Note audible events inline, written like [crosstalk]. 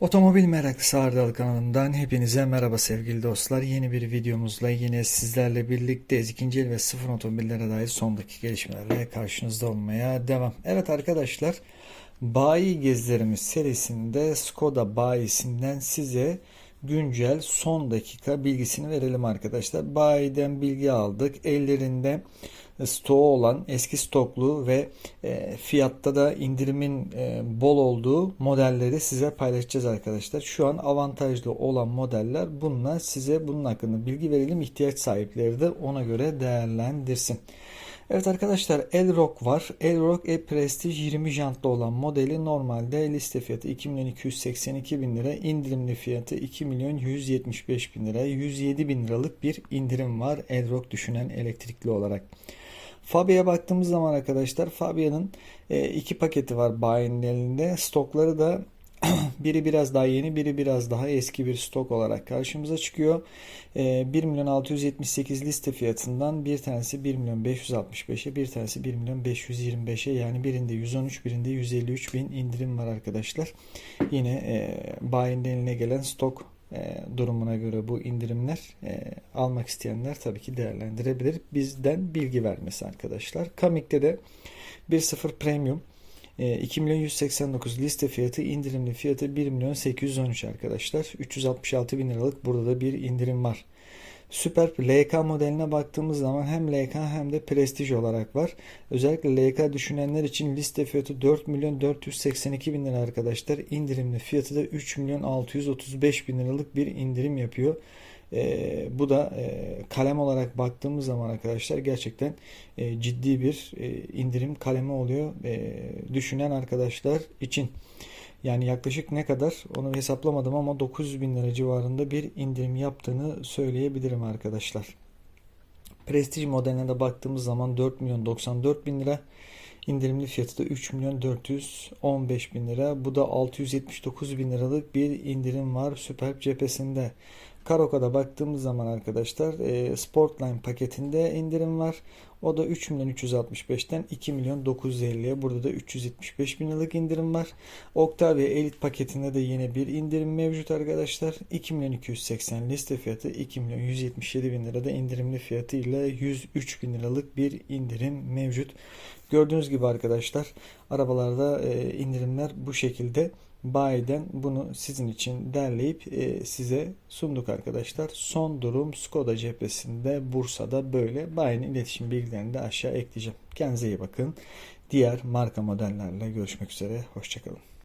Otomobil Meraklısı Ardal kanalından hepinize merhaba sevgili dostlar. Yeni bir videomuzla yine sizlerle birlikteyiz. İkinci el ve sıfır otomobillere dair son dakika gelişmelerle karşınızda olmaya devam. Evet arkadaşlar, Bayi Gezilerimiz serisinde Skoda bayisinden size güncel son dakika bilgisini verelim arkadaşlar. Bayiden bilgi aldık. Ellerinde stoğu olan eski stoklu ve e, fiyatta da indirimin e, bol olduğu modelleri size paylaşacağız arkadaşlar. Şu an avantajlı olan modeller bunlar. Size bunun hakkında bilgi verelim. İhtiyaç sahipleri de ona göre değerlendirsin. Evet arkadaşlar Elrock var. Elrock E-Prestige 20 jantlı olan modeli normalde liste fiyatı 2 milyon 282 bin lira. indirimli fiyatı 2 milyon 175 bin lira. 107 bin liralık bir indirim var Elrock düşünen elektrikli olarak. Fabia'ya baktığımız zaman arkadaşlar Fabia'nın e, iki paketi var bayinin elinde. Stokları da [clears throat] biri biraz daha yeni, biri biraz daha eski bir stok olarak karşımıza çıkıyor. E, 1 milyon 678 liste fiyatından bir tanesi 1 milyon 565'e, bir tanesi 1 milyon 525'e yani birinde 113, birinde 153 bin indirim var arkadaşlar. Yine e, bayinin eline gelen stok e, durumuna göre bu indirimler e, almak isteyenler tabii ki değerlendirebilir. Bizden bilgi vermesi arkadaşlar. Kamik'te de 1.0 Premium e, 2 milyon 189 liste fiyatı indirimli fiyatı 1 milyon 813 arkadaşlar. 366 bin liralık burada da bir indirim var. Superb LK modeline baktığımız zaman hem LK hem de Prestige olarak var. Özellikle LK düşünenler için liste fiyatı 4 milyon 482 bin lira arkadaşlar. İndirimli fiyatı da 3 milyon 635 bin liralık bir indirim yapıyor. E, bu da e, kalem olarak baktığımız zaman arkadaşlar gerçekten e, ciddi bir e, indirim kalemi oluyor e, düşünen arkadaşlar için. Yani yaklaşık ne kadar onu hesaplamadım ama 900 bin lira civarında bir indirim yaptığını söyleyebilirim arkadaşlar. Prestige modeline de baktığımız zaman 4 milyon 94 bin lira. indirimli fiyatı da 3 milyon 415 bin lira. Bu da 679 bin liralık bir indirim var Superb cephesinde. Karoka'da baktığımız zaman arkadaşlar e, Sportline paketinde indirim var. O da 3 milyon 365'ten 2 milyon 950'ye. Burada da 375 bin liralık indirim var. Octavia Elite paketinde de yine bir indirim mevcut arkadaşlar. 2 milyon 280 liste fiyatı 2 milyon 177 bin lirada indirimli fiyatı ile 103 bin liralık bir indirim mevcut. Gördüğünüz gibi arkadaşlar arabalarda e, indirimler bu şekilde bayiden bunu sizin için derleyip e, size sunduk arkadaşlar. Son durum Skoda cephesinde Bursa'da böyle. Bayinin iletişim bilgilerini de aşağı ekleyeceğim. Kendinize iyi bakın. Diğer marka modellerle görüşmek üzere. Hoşçakalın.